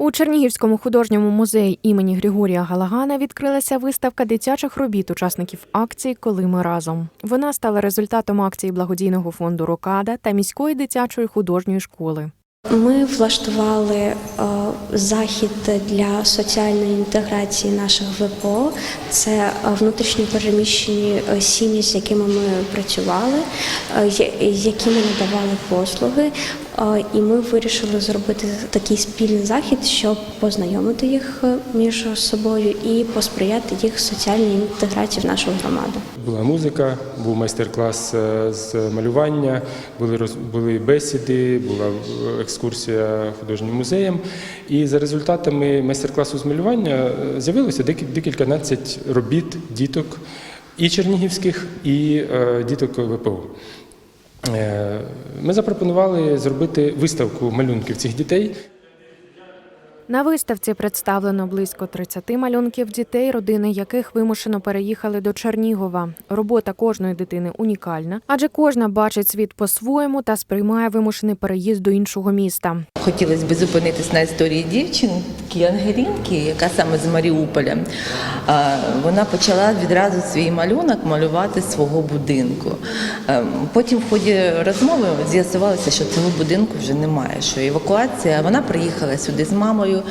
У Чернігівському художньому музеї імені Григорія Галагана відкрилася виставка дитячих робіт учасників акції Коли ми разом. Вона стала результатом акції благодійного фонду Рокада та міської дитячої художньої школи. Ми влаштували е, захід для соціальної інтеграції наших ВПО. Це е, внутрішньо переміщені е, сім'ї, з якими ми працювали, які ми надавали послуги. І ми вирішили зробити такий спільний захід, щоб познайомити їх е, між собою і посприяти їх соціальній інтеграції в нашу громаду. Була музика, був майстер-клас е, з малювання, були роз- були бесіди, була е, екскурсія художнім музеєм. І за результатами майстер-класу з малювання з'явилося декі- декільканадцять робіт діток і чернігівських, і діток ВПО. Е, Ми запропонували зробити виставку малюнків цих дітей. На виставці представлено близько 30 малюнків дітей, родини яких вимушено переїхали до Чернігова. Робота кожної дитини унікальна, адже кожна бачить світ по-своєму та сприймає вимушений переїзд до іншого міста. Хотілося б зупинитись на історії дівчинки Ангелінки, яка саме з Маріуполя. Вона почала відразу свій малюнок малювати свого будинку. Потім в ході розмови з'ясувалося, що цього будинку вже немає. Що евакуація, вона приїхала сюди з мамою.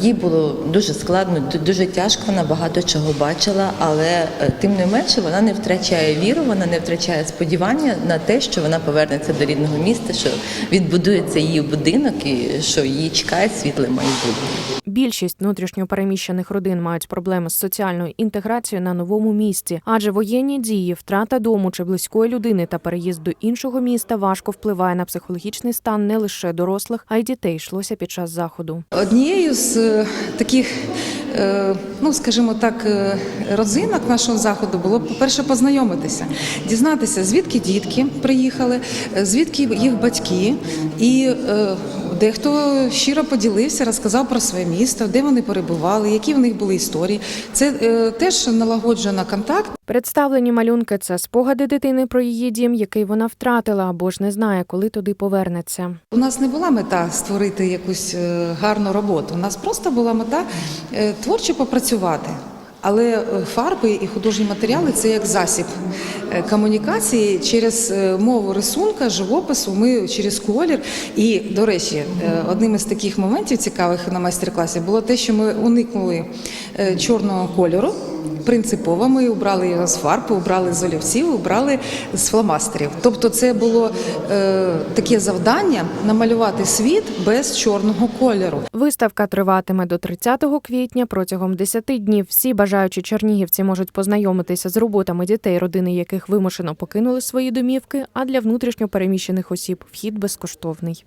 Їй було дуже складно, дуже тяжко. Вона багато чого бачила, але е, тим не менше вона не втрачає віру, вона не втрачає сподівання на те, що вона повернеться до рідного міста, що відбудується її будинок і що її чекає світле майбутнє. Більшість внутрішньопереміщених родин мають проблеми з соціальною інтеграцією на новому місці, адже воєнні дії, втрата дому чи близької людини та переїзд до іншого міста важко впливає на психологічний стан не лише дорослих, а й дітей. йшлося під час заходу. Однією з е, таких, е, ну скажімо так, е, родзинок нашого заходу було по-перше, познайомитися, дізнатися, звідки дітки приїхали, звідки їх батьки, і дехто щиро поділився, розказав про своє місто, де вони перебували, які в них були історії. Це е, теж налагоджує на контакт. Представлені малюнки це спогади дитини про її дім, який вона втратила або ж не знає, коли туди повернеться. У нас не була мета створити якусь е, гарну роботу. У нас просто була мета е, творчо попрацювати. Але е, фарби і художні матеріали це як засіб е, комунікації через е, мову рисунка, живопису. Ми через колір. І, до речі, одним із таких моментів цікавих на майстер-класі було те, що ми уникнули чорного кольору. Принципово ми убрали його з фарб, убрали з олівців, убрали з фломастерів. Тобто, це було е, таке завдання намалювати світ без чорного кольору. Виставка триватиме до 30 квітня. Протягом 10 днів всі бажаючі чернігівці можуть познайомитися з роботами дітей, родини яких вимушено покинули свої домівки. А для внутрішньо переміщених осіб вхід безкоштовний.